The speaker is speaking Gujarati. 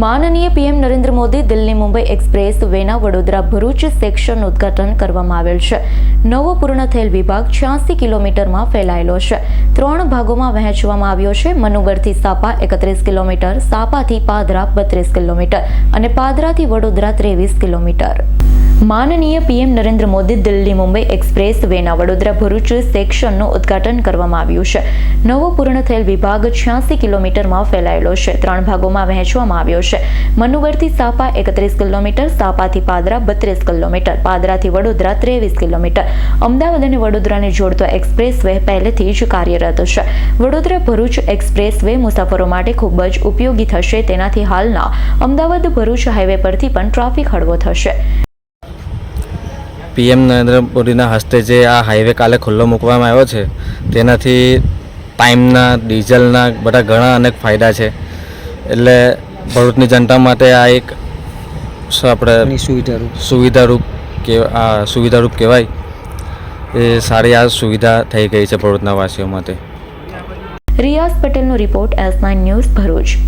માનનીય પીએમ નરેન્દ્ર મોદી દિલ્હી મુંબઈ એક્સપ્રેસ વેના વડોદરા ભરૂચ સેક્શન ઉદ્ઘાટન કરવામાં આવેલ છે. નવો પૂર્ણ થયેલ વિભાગ છ્યાસી કિલોમીટરમાં ફેલાયેલો છે. ત્રણ ભાગોમાં વહેંચવામાં આવ્યો છે. મનુગરથી સાપા એકત્રીસ કિલોમીટર, સાપાથી પાદરા બત્રીસ કિલોમીટર અને પાદરાથી વડોદરા ત્રેવીસ કિલોમીટર. માનનીય પીએમ નરેન્દ્ર મોદી દિલ્હી મુંબઈ એક્સપ્રેસ વેના વડોદરા ભરૂચ સેક્શનનું ઉદ્ઘાટન કરવામાં આવ્યું છે. નવો પૂર્ણ થયેલ વિભાગ છ્યાસી કિલોમીટરમાં ફેલાયેલો છે. ત્રણ ભાગોમાં વહેંચવામાં આવ્યો છે. મનુવરથી સાપા એકત્રીસ કિલોમીટર, સાપાથી પાદરા બત્રીસ કિલોમીટર, પાદરાથી વડોદરા ત્રેવીસ કિલોમીટર. અમદાવાદ અને વડોદરાને જોડતો એક્સપ્રેસ વે પહેલેથી જ કાર્યરત છે. વડોદરા ભરૂચ એક્સપ્રેસ વે મુસાફરો માટે ખૂબ જ ઉપયોગી થશે. તેનાથી હાલના અમદાવાદ ભરૂચ હાઈવે પરથી પણ ટ્રાફિક હળવો થશે. પીએમ નરેન્દ્ર મોદીના હસ્તે જે આ હાઈવે કાલે ખુલ્લો મૂકવામાં આવ્યો છે તેનાથી ટાઈમના ડીઝલના બધા ઘણા અનેક ફાયદા છે. એટલે ભરૂચની જનતા માટે આ એક આપણે સુવિધારૂપ. સુવિધારૂપ કે આ સુવિધારૂપ કહેવાય. એ સારી આ સુવિધા થઈ ગઈ છે ભરૂચના વાસીઓ માટે. રિયાઝ પટેલનો report S nine news Bharuch.